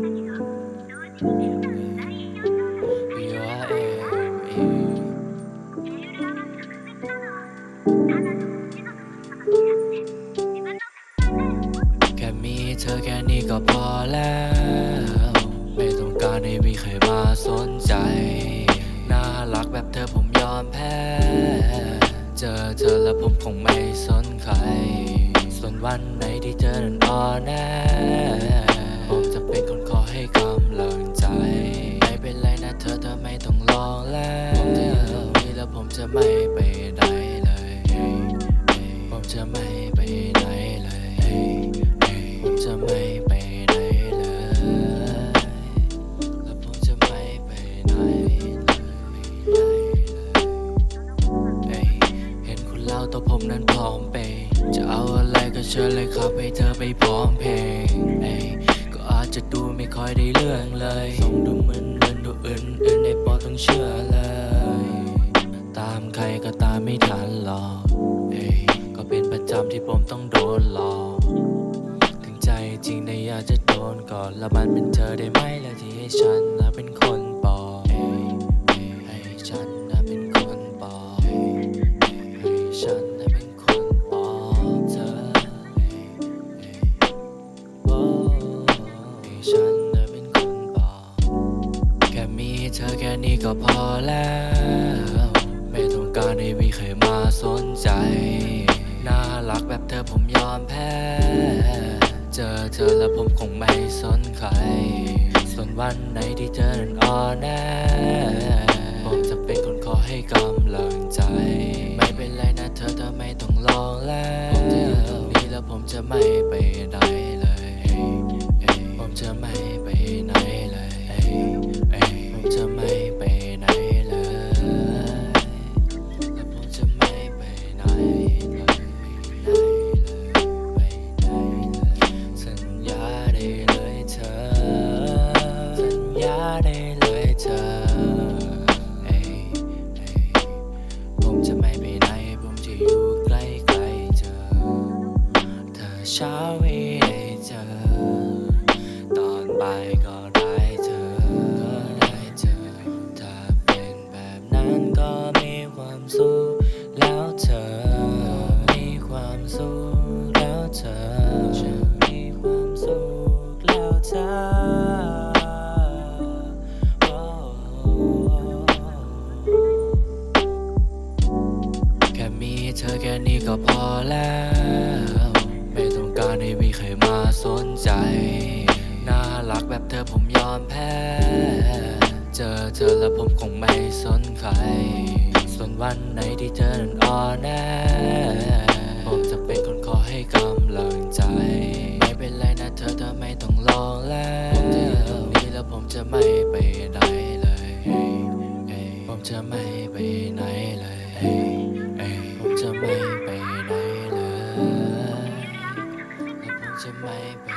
แค่มีเธอแค่นี้ก็พอแล้ว ไม่ต้องการให้มีใครมาสนใจ น่ารักแบบเธอผมยอมแพ้ เจอเธอแล้วผมคงไม่สนใคร ส่วนวันไหนที่เธอนั้นอ่อนแอ อะไรก็เชิญเลยครับให้เธอไปพร้อมเพลงเอ้ยก็อาจจะดูไม่ค่อยได้เรื่องเลยส่งดูเหมือนเหมือนดูอื่นอื่นในปอต้องเชื่อเลย ตามใครก็ตามไม่ทันหรอกเอ้ยก็เป็นประจำที่ผมต้องโดนหลอกถึงใจจริงแต่อยากจะโดนก่อน แล้วมันเป็นเธอได้ไหมแล้วที่ให้ฉันนะเป็น เธอแค่นี้ก็พอแล้ว ไม่ต้องการให้มีใครมาสนใจ น่ารักแบบเธอผมยอมแพ้ เจอเธอแล้วผมคงไม่สนใคร ส่วนวันไหนที่เธอนั้นอ่อนแอผมจะเป็นคนขอให้กำลังใจ ไม่เป็นไรนะเธอเธอไม่ต้องรองแล้วผมจะอยู่ตรงนี้แล้วผมจะไม่ไปไหนเลย ผมจะไม่ไป ได้เลยเธอเอ้ยเอ้ยผมจะไม่ไปไหน ผมจะอยู่ใกล้ๆเธอ เธอเช้าไม่ได้เจอ ตอนบ่ายก็ได้เธอ ก็ได้เจอถ้าเป็นแบบนั้นก็มีความสุข ก็พอแล้ว ไม่ต้องการให้มีใครมาสนใจ น่ารักแบบเธอผมยอมแพ้ เจอเธอแล้วผมคงไม่สนใคร ส่วนวันไหนที่เธอนั้นอ่อนแอผมจะเป็นคนขอให้กำลังใจ ไม่เป็นไรนะเธอเธอไม่ต้องรองแล้วผมจะอยู่ตรงนี้แล้วผมจะไม่ไปไหนเลย ผมจะไม่ไป ผ